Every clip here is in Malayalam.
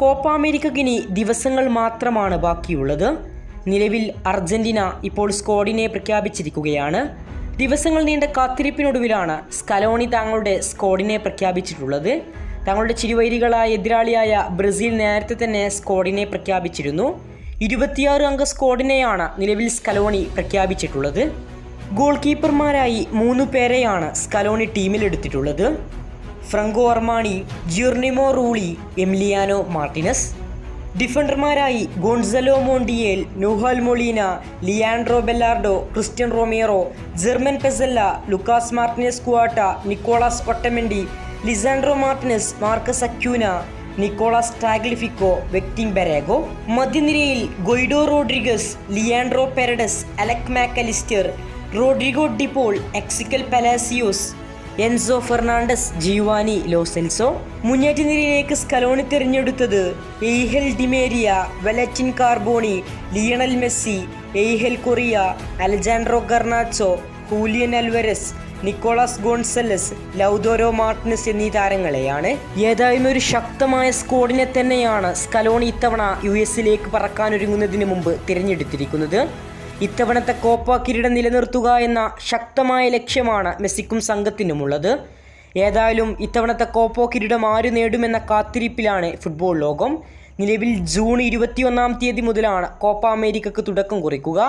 കോപ്പ അമേരിക്കക്കിനി ദിവസങ്ങൾ മാത്രമാണ് ബാക്കിയുള്ളത്. നിലവിൽ അർജന്റീന ഇപ്പോൾ സ്ക്വാഡിനെ പ്രഖ്യാപിച്ചിരിക്കുകയാണ്. ദിവസങ്ങൾ നീണ്ട കാത്തിരിപ്പിനൊടുവിലാണ് സ്കലോണി തങ്ങളുടെ സ്ക്വാഡിനെ പ്രഖ്യാപിച്ചിട്ടുള്ളത്. തങ്ങളുടെ ചിരുവൈരികളായ എതിരാളിയായ ബ്രസീൽ നേരത്തെ തന്നെ സ്ക്വാഡിനെ പ്രഖ്യാപിച്ചിരുന്നു. ഇരുപത്തിയാറ് അംഗ സ്ക്വാഡിനെയാണ് നിലവിൽ സ്കലോണി പ്രഖ്യാപിച്ചിട്ടുള്ളത്. ഗോൾ കീപ്പർമാരായി മൂന്ന് പേരെയാണ് Scaloni ടീമിലെടുത്തിട്ടുള്ളത് ഫ്രങ്കോ Armani ജിർണിമോ റൂളി Emiliano Martinez. ഡിഫൻഡർമാരായി Gonzalo മോണ്ടിയേൽ നൂഹാൽ Molina Leandro ബെല്ലാർഡോ Christian റോമിയറോ Germain Pezzella Lucas Martinez Quarta Nicholas Otamendi Lisandro Martinez Marcus Acuna Nicholas ടാഗ്ലിഫിക്കോ വെക്റ്റിംഗ് ബെരേഗോ. മധ്യനിരയിൽ ഗൊയ്ഡോ റോഡ്രിഗസ് ലിയാൻഡ്രോ പെരഡസ് അലക് Mac Allister Rodrigo De Paul എക്സിക്കൽ Palacios Enzo Fernandez ജീവാനി Lo Celso മുന്നേറ്റ നിരയിലേക്ക് സ്കലോണി തിരഞ്ഞെടുത്തത് എയ്ഹൽ Di Maria വെലറ്റിൻ Carboni Lionel Messi എയ്ഹൽ Korea Alejandro Garnacho Julian Alvarez Nicholas Gonzalez ലൗദോരോ Martinez എന്നീ താരങ്ങളെയാണ്. ഏതായാലും ഒരു ശക്തമായ സ്കോഡിനെ തന്നെയാണ് സ്കലോണി ഇത്തവണ യു എസിലേക്ക് പറക്കാനൊരുങ്ങുന്നതിന് മുമ്പ് തിരഞ്ഞെടുത്തിരിക്കുന്നത്. ഇത്തവണത്തെ കോപ്പ കിരീടം നിലനിർത്തുക എന്ന ശക്തമായ ലക്ഷ്യമാണ് മെസ്സിക്കും സംഘത്തിനുമുള്ളത്. ഏതായാലും ഇത്തവണത്തെ കോപ്പോ കിരീടം ആര് നേടുമെന്ന കാത്തിരിപ്പിലാണ് ഫുട്ബോൾ ലോകം. നിലവിൽ ജൂൺ ഇരുപത്തിയൊന്നാം തീയതി മുതലാണ് കോപ്പ അമേരിക്കക്ക് തുടക്കം കുറിക്കുക.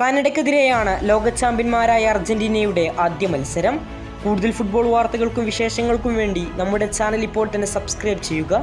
കാനഡയ്ക്കെതിരെയാണ് ലോക ചാമ്പ്യന്മാരായ അർജന്റീനയുടെ ആദ്യ മത്സരം. കൂടുതൽ ഫുട്ബോൾ വാർത്തകൾക്കും വിശേഷങ്ങൾക്കും വേണ്ടി നമ്മുടെ ചാനൽ ഇപ്പോൾ തന്നെ സബ്സ്ക്രൈബ് ചെയ്യുക.